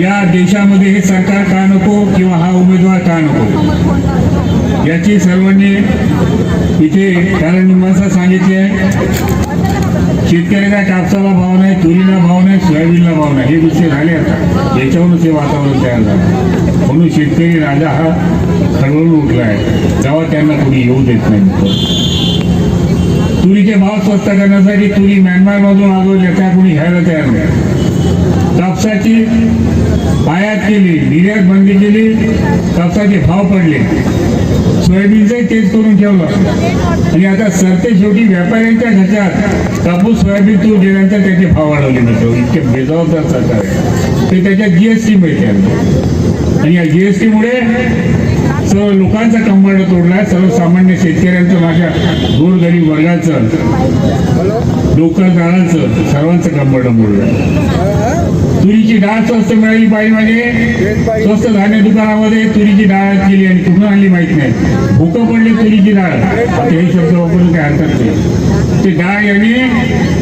या देशामध्ये हे सरकार का नको किंवा हा उमेदवार का नको? याची सर्वांनी इथे कारण सांगितली सांगितले शेतकऱ्याला कापसाला भाव नाही तुरीला भाव नाही सोयाबीनला भाव नाही. हे विषय झाले आता. याच्यावरूनच हे वातावरण तयार झालं. म्हणून शेतकरी राजा हा खळवळून उठला आहे. तेव्हा त्यांना कोणी येऊ देत नाही. तुरीचे भाव स्वस्त करण्यासाठी तुरी म्यानमारमधून मागवल्या त्या कोणी घ्यायला तयार नाही. कापसाची आयात केली निर्यात बंदी केली कापसाचे भाव पडले. सोयाबीनचंही तेच करून ठेवलं. आणि आता सरते शेवटी व्यापाऱ्यांच्या घशात कापूस सोयाबीन तूर गेल्यानंतर त्याचे भाव वाढवले मित्र. इतके बेजबाबदार सरकार आहे. ते त्याच्यात जीएसटी मिळते. आणि या जीएसटीमुळे सर्व लोकांचा कंबळ सर्व सर्वसामान्य शेतकऱ्यांचं माझ्या गोरगरीब वर्गाचं नोकरदारांचं सर्वांचं कंबळ मोडलं. तुरीची डाळ स्वस्त मिळाली पाहिजे म्हणजे स्वस्त धान्य दुकानामध्ये तुरीची डाळ केली आणि कुठून आणली माहीत नाही. भूक पडली तुरीची डाळ. आता हे शब्द वापरून काय हरकत नाही. ते डाळ यांनी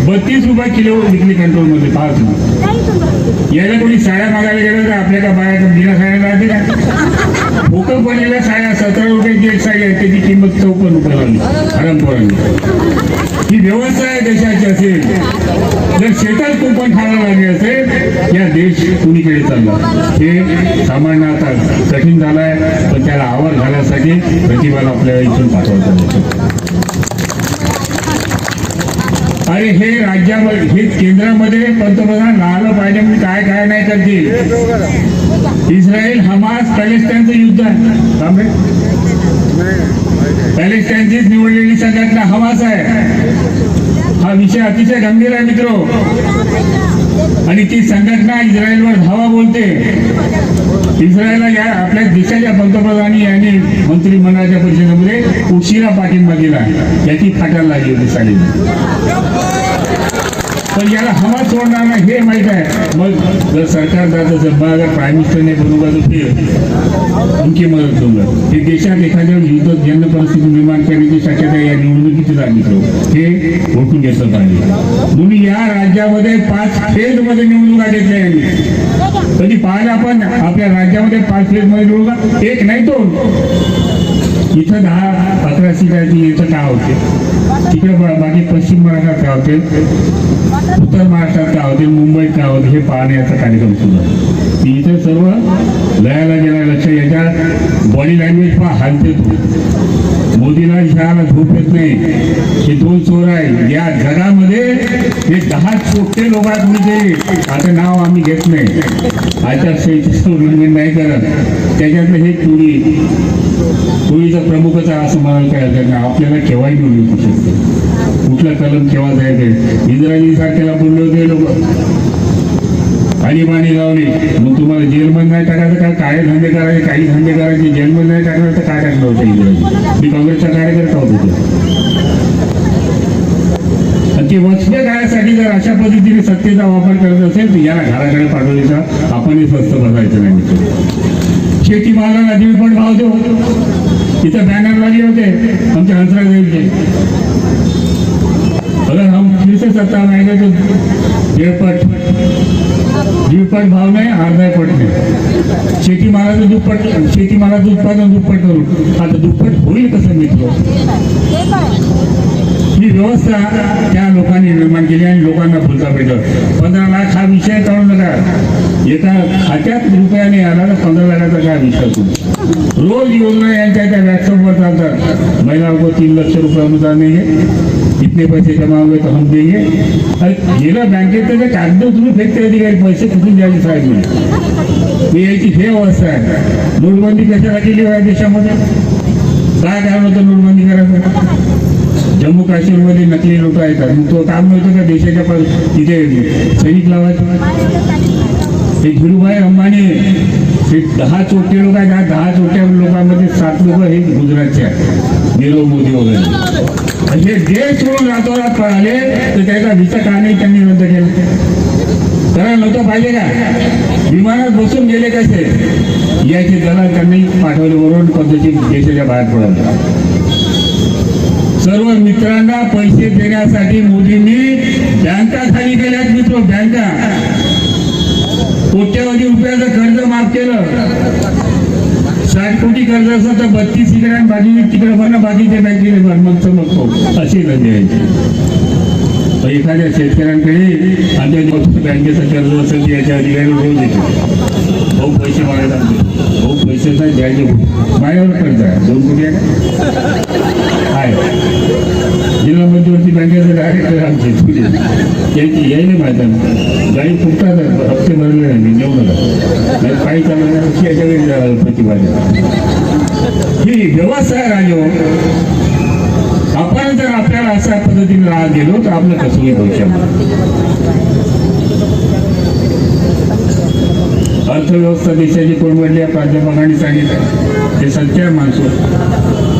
बत्तीस रुपये किलो विकली कंट्रोलमध्ये पाच याला कोणी साड्या मागायला गेलं तर आपल्या का बाया बिना साड्या राहते का भूक पडलेल्या साड्या सतरा रुपयाची एक साडी आहे त्याची किंमत चौपन्न रुपये लागली हरमपुरांनी ही व्यवस्था देशाची असेल. जर शेतात कुंपण खायला लागले असेल या देश कुणीकडे चालला हे सामान्य आता कठीण झालंय पण त्याला आवर घालण्यासाठी प्रतिभाला आपल्याला इथून पाठवायचं अरे हे राज्यामध्ये हे केंद्रामध्ये पंतप्रधान राहिलं पाहिजे म्हणजे काय काय नाही करतील. इस्रायल हमास पॅलेस्टाईनचं युद्ध आहे. पॅलेस्टाईनचीच निवडलेली संघटना हमास आहे. हा विषय अतिशय गंभीर आहे मित्र. आणि ती संघटना इस्रायलवर धावा बोलते. इस्रायलला या आपल्या देशाच्या पंतप्रधानी यांनी मंत्रिमंडळाच्या परिषदेमध्ये उशिरा पाठिंबा दिला याची फाटायला लागली होती साडी पण याला हवा सोडणार नाही हे माहीत आहे. मग जर सरकार जात असेल मग अगर प्राईम मिनिस्टरने बरोबर फिर उनकी मदत दूंगा हे देशात एखाद्या युद्ध जन्म परिस्थिती निर्माण करण्याची शक्यता या निवडणुकीची सांगितलं हे ओळखून घेतलं पाहिजे तुम्ही या राज्यामध्ये पाच फेजमध्ये निवडणुका घेतल्या यांनी. कधी पाहिलं आपण आपल्या राज्यामध्ये पाच फेजमध्ये निवडणुका एक नाही तो इथं दहा अकरा सीटाची इथं काय होते? तिकडे बाकी पश्चिम महाराष्ट्रात काय होते? उत्तर महाराष्ट्रात काय होते? मुंबईत काय होते? हे पाहण्याचा कार्यक्रम सुरू आहे. इथं सर्व लयाला गेला लक्ष याच्या बॉडी लँग्वेज पहा हालते मोदीला शहाला झोप येत नाही. हे दोन चोर आहे या जगामध्ये हे दहा छोटे लोक आहेत म्हणजे आता नाव आम्ही घेत नाही. आचारसंहितेचं उल्लंघन नाही करत. त्याच्यातलं हे तुळी तुरीचा प्रमुखच आहे असं मला काय हरकत आपल्याला केव्हाही बोलू येऊ शकते कुठला कलम केव्हा जायचे इंद्राजी सारख्याला बोलले होते लोक. आणीबाणी लावली. मग तुम्हाला जेलमध्ये नाही टाकायचं काय काय धंदे करायचे? काही धंदे करायचे? जेलमध्ये नाही टाकायचं तर काय टाकलं होतं इंद्राजी मी काँग्रेसचा कार्यकर्ता होतो. आणि ते वचपे जर अशा पद्धतीने सत्तेचा वापर करत असेल तर याला घराकडे पाठवण्याचा आपणही स्वस्त बसायचं नाही मित्र. शेतीमालाला दीड पण भाव देऊ. इथं बॅनर लागले होते. आमच्या हंसरा देवीचे अगर हम फिर से सत्ता में आएंगे तो डेढ़ पट. भाव नाही अर्धा पट नाही. शेतीमालाचं दुप्पट शेतीमालाचं उत्पादन दुप्पट करू. आता दुप्पट होईल कसं मित्र ही व्यवस्था त्या लोकांनी निर्माण केली आणि लोकांना फुलता भेटत पंधरा लाख हा विषय कळू नका. एका खात्यात रुपयाने आला तर पंधरा लाखाचा काय विषय तुम्ही रोज योजना यांच्या त्या व्हॅट्सअपवर चालतात महिला को तीन लक्ष रुपये अनुदान देंगे इतने पैसे जमा हुए तो हम देंगे. गेलं बँकेत तर कागद तुम्ही फेकते अधिकारी पैसे कुठून द्यायचे साहेब मी याची हे अवस्था आहे. नोटबंदी कशाला केली हो देशामध्ये? काय कारण होतं नोटबंदी करायचं? जम्मू काश्मीरमध्ये नकली लोक येतात. मग तो काम नव्हतं का देशाच्या प- तिथे सैनिक लावायचं? हे धीरूभाई अंबानी हे दहा चोटे लोक आहेत. या दहा चोट्या लोकांमध्ये सात लोक हे गुजरातचे आहेत. नीरव मोदी वगैरे. हे देश सोडून रातोरात पळाले तर त्याचा व्हिसा का नाही त्यांनी रद्द केला. करायला नव्हतं पाहिजे का? विमानात बसून गेले कसे? याचे दलाल त्यांनी पाठवले बरोबर पद्धतीत देशाच्या बाहेर पडवलं सर्व मित्रांना पैसे देण्यासाठी मोदींनी बँका खाली केल्यात मित्र बँका. कोट्यवधी रुपयाचं कर्ज माफ केलं. साठ कोटी कर्ज असं तर बत्तीस इकडे बाजूने तिकडे भरणं बाकीच्या बँकेने भर मग चमकतो असे द्यायचे एखाद्या शेतकऱ्यांकडे आमच्या बँकेचं कर्ज असेल याच्या अधिकारी घेऊन देते भाऊ पैसे मागायला भाऊ पैसे द्यायचे माझ्यावर कर्ज आहे दोन कोटी आहे आहे जिल्हा मध्यवर्ती बँकेचं डायरेक्टर आमचे तुझे यांची यायला माहिती फुटतात हप्ते भरले नाही नेऊ नका नाही पायी चालवणार याच्या ही व्यवसाय राजो आपण जर आपल्याला अशा पद्धतीने राहत गेलो तर आपलं कसं होईल भविष्यामध्ये अर्थव्यवस्था देशाची कोण म्हणली प्राध्यापकांनी सांगितलं. ते सत्य माणसं.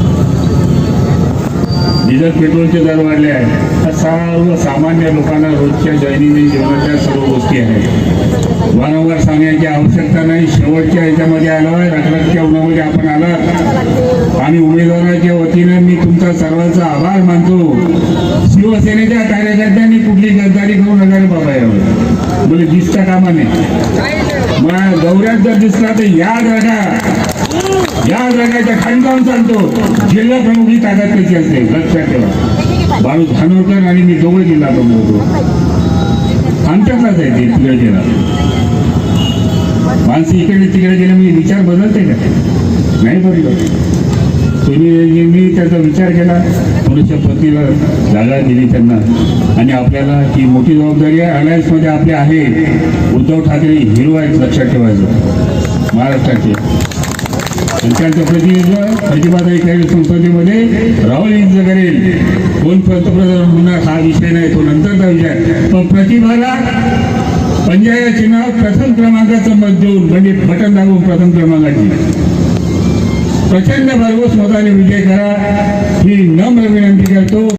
डिझेल पेट्रोलचे दर वाढले आहेत. त्या सर्व सामान्य लोकांना रोजच्या दैनंदिन जीवनातल्या सर्व गोष्टी आहेत. वारंवार सांगण्याची आवश्यकता नाही. शेवटच्या ह्याच्यामध्ये आलो आहे. रखरखच्या उन्हामध्ये आपण आलात आणि उमेदवाराच्या वतीनं मी तुमचा सर्वांचा आभार मानतो. शिवसेनेच्या कार्यकर्त्यांनी कुठली गद्दारी करू नका रे बाबा यावर म्हणजे दिसता कामा नाही दौऱ्यात जर दिसला तर या जागा. या जागाच्या खाली चालतो सांगतो जिल्हा प्रमुख ही ताकद कशी असते. लक्षात ठेवा. बाळू धानोरकर आणि मी दोघं जिल्हा प्रमुख होतो. आमच्यातलाच आहे ते तिकडे गेला. माणसं इकडे तिकडे गेले मी विचार बदलते का? नाही बदलत तुम्ही मी त्याचा विचार केला. काँग्रेसच्या पतीवर जागा दिली त्यांना. आणि आपल्याला ही मोठी जबाबदारी आहे. अलायन्समध्ये आपले आहे. उद्धव ठाकरे हिरो आहेत लक्षात ठेवायचं. महाराष्ट्राचे. त्यांचं प्रतिनिधित्व प्रतिभाताई काही संसदेमध्ये राहुल इंच करेल. कोण पंतप्रधान होणार हा विषय नाही तो नंतरचा विषय पण प्रतिभाला पंजाब चिन्हावर प्रथम क्रमांकाचं मत देऊन म्हणजे बटन दाबून प्रथम क्रमांकाची. प्रचंड भरघोस मताने विजय करा ही नम्र विनंती करतो.